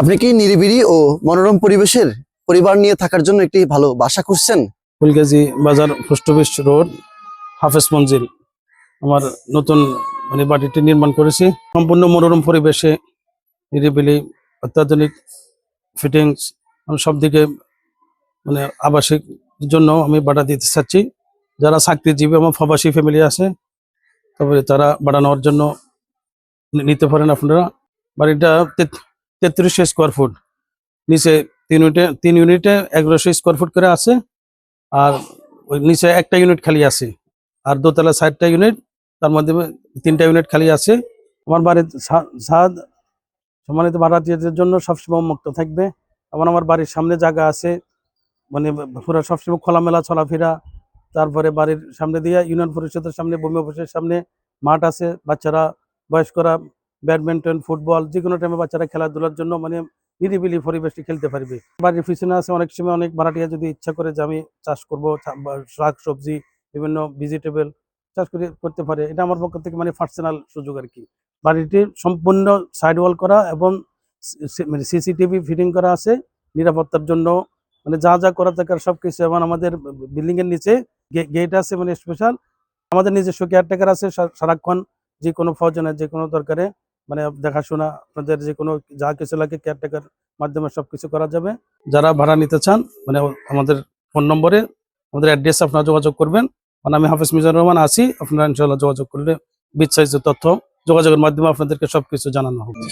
আপনি কি নিরিবিলি ও মনোরম পরিবেশের পরিবার নিয়ে থাকার জন্য একটি ভালো বাসা খুঁজছেন? ফুলগাজী বাজার পোস্ট অফিস রোড, হাফেজ মঞ্জিল। আমার নতুন মানে বাড়িটি নির্মাণ করেছি। সম্পূর্ণ মনোরম পরিবেশে নিরিবিলি, অত্যাধুনিক ফিটিংস সব দিকে মানে আবাসিক জন্য আমি ভাড়া দিতে চাচ্ছি। যারা চাকরিজীবী আমার প্রবাসী ফ্যামিলি আছে, তারপরে তারা ভাড়া নেওয়ার জন্য নিতে পারেন আপনারা। বাড়িটা তেত্রিশশো স্কোয়ার ফুট নিচে তিন ইউনিটে তিন ইউনিটে এগারোশো স্কোয়ার ফুট করে আছে, আর ওই নিচে একটা ইউনিট খালি আছে। আর দোতলা চারটা ইউনিট তার মধ্যে তিনটা ইউনিট খালি আছে। আমার বাড়ির ছাদ সম্মানিত ভাড়াটিয়াদের জন্য সবসময় মুক্ত থাকবে। এবং আমার বাড়ির সামনে জায়গা আছে মানে পুরো সবসময় খোলামেলা চলাফেরা। তারপরে বাড়ির সামনে দিয়ে ইউনিয়ন পরিষদের সামনে, ভূমি অফিসের সামনে মাঠ আছে, বাচ্চারা, বয়স্করা ব্যাডমিন্টন, ফুটবল যে কোনো টাইমে বাচ্চারা খেলাধুলার জন্য মানে নিরিবিলি পরিবেশটি খেলতে পারবে। বাড়ির পিছনে আছে অনেক সময় অনেক ভাড়াটিয়া যদি ইচ্ছা করে যে আমি চাষ করব শাক, সবজি, বিভিন্ন ভেজিটেবল চাষ করে, করতে পারে। এটা আমার পক্ষ থেকে মানে পার্সোনাল সুযোগ আর কি। বাড়িটি সম্পূর্ণ সাইড ওয়াল করা এবং মানে সিসিটিভি ফিটিং করা আছে। নিরাপত্তার জন্য মানে যা যা করা দরকার সব কিছু এবং আমাদের বিল্ডিং এর নিচে গেট আছে মানে স্পেশাল আমাদের নিজস্ব কেয়ারটেকার আছে সারাক্ষণ যে কোনো প্রয়োজনে যে কোনো দরকারে। মানে দেখাশোনা, আপনাদের যে কোনো যা কিছু লাগে কেয়ারটেকার মাধ্যমে সব কিছু করা যাবে। যারা ভাড়া নিতে চান মানে আমাদের ফোন নম্বরে আমাদের অ্যাড্রেস আপনারা যোগাযোগ করবেন। মানে আমি হাফিজ মিজানুর রহমান, আছি। আপনারা ইনশাল্লাহ যোগাযোগ করলে বিস্তারিত তথ্য যোগাযোগের মাধ্যমে আপনাদেরকে সবকিছু জানানো হবে।